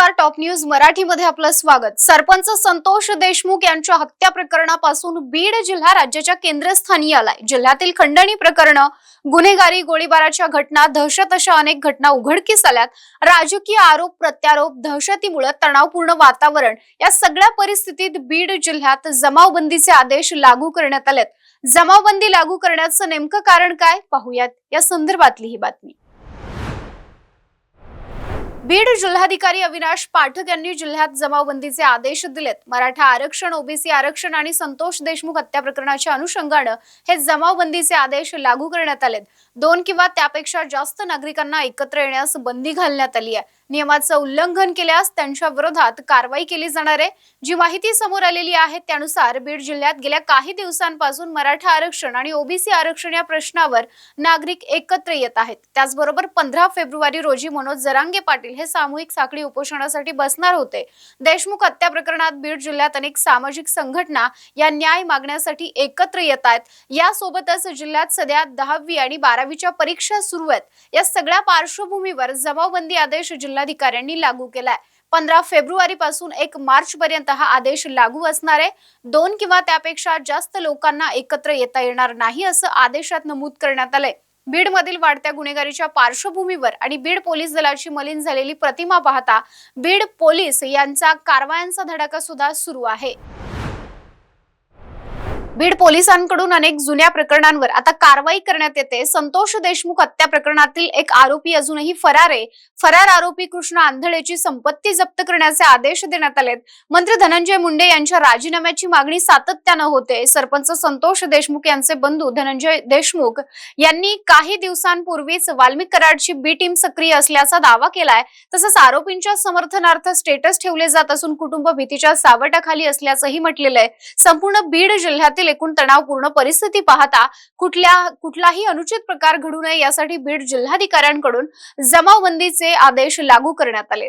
नमस्कार top news मराठीमध्ये आपलं स्वागत. सरपंच संतोष देशमुख यांच्या हत्या प्रकरणापासून बीड जिल्हा राज्याच्या केंद्रस्थानी आलाय. जिल्ह्यातील खंडणी प्रकरण गुन्हेगारी गोळीबाराच्या घटना दहशत अशा अनेक घटना उघडकीस आल्यात. राजकीय आरोप प्रत्यारोप दहशतीमुळे तणावपूर्ण वातावरण या सगळ्या परिस्थितीत बीड जिल्ह्यात जमावबंदीचे आदेश लागू करण्यात आलेत. जमावबंदी लागू करण्याचं नेमकं कारण काय? पाहूयात या संदर्भातली ही बातमी. बीड जिल्हाधिकारी अविनाश पाठक यांनी जिल्ह्यात जमावबंदीचे आदेश दिलेत. मराठा आरक्षण ओबीसी आरक्षण आणि संतोष देशमुख हत्या प्रकरणाच्या अनुषंगानं हे जमावबंदीचे आदेश लागू करण्यात आलेत. दोन किंवा त्यापेक्षा जास्त नागरिकांना एकत्र येण्यास बंदी घालण्यात आली आहे. नियमाचं उल्लंघन केल्यास त्यांच्या विरोधात कारवाई केली जाणार आहे. जी माहिती समोर आलेली आहे त्यानुसार बीड जिल्ह्यात गेल्या काही दिवसांपासून मराठा आरक्षण आणि ओबीसी आरक्षण या प्रश्नावर नागरिक एकत्र येत आहेत. त्याचबरोबर पंधरा फेब्रुवारी रोजी मनोज जरांगे पाटील हे सामूहिक साखळी उपोषणासाठी बसणार होते. देशमुख हत्या प्रकरणात बीड जिल्ह्यात अनेक सामाजिक संघटना या न्याय मागण्यासाठी एकत्र येत आहेत. यासोबतच जिल्ह्यात सध्या दहावी आणि बारावीच्या परीक्षा सुरू आहेत. या सगळ्या पार्श्वभूमीवर जमावबंदी आदेश जिल्हा जिल्हाधिकाऱ्यांनी लागू केलाय. पंधरा फेब्रुवारी पासून एक मार्च पर्यंत हा आदेश लागू असणार आहे. दोन किंवा त्यापेक्षा जास्त लोकांना एकत्र येता येणार नाही असं आदेशात नमूद करण्यात आलंय. बीडमधील वाढत्या गुन्हेगारीच्या पार्श्वभूमीवर आणि बीड पोलीस दलाची मलिन झालेली प्रतिमा पाहता बीड पोलीस यांचा कारवायांचा धडाका सुद्धा सुरू आहे. बीड पोलिसांकडून अनेक जुन्या प्रकरणांवर आता कारवाई करण्यात येते. संतोष देशमुख हत्या प्रकरणातील एक आरोपी अजूनही फरार आहे. फरार आरोपी कृष्ण आंधळेची संपत्ती जप्त करण्याचे आदेश देण्यात आलेत. मंत्री धनंजय मुंडे यांच्या राजीनाम्याची मागणी सातत्यानं होते. सरपंच संतोष देशमुख यांचे बंधू धनंजय देशमुख यांनी काही दिवसांपूर्वीच वाल्मिक कराडची बी टीम सक्रिय असल्याचा दावा केलाय. तसंच आरोपींच्या समर्थनार्थ स्टेटस ठेवले जात असून कुटुंब भीतीच्या सावटाखाली असल्याचंही म्हटलेलं आहे. संपूर्ण बीड जिल्ह्यातील एकूण तणावपूर्ण परिस्थिती पाहता कुठल्या कुठलाही अनुचित प्रकार घडू नये यासाठी बीड जिल्हाधिकाऱ्यांकडून जमावबंदीचे आदेश लागू करण्यात आले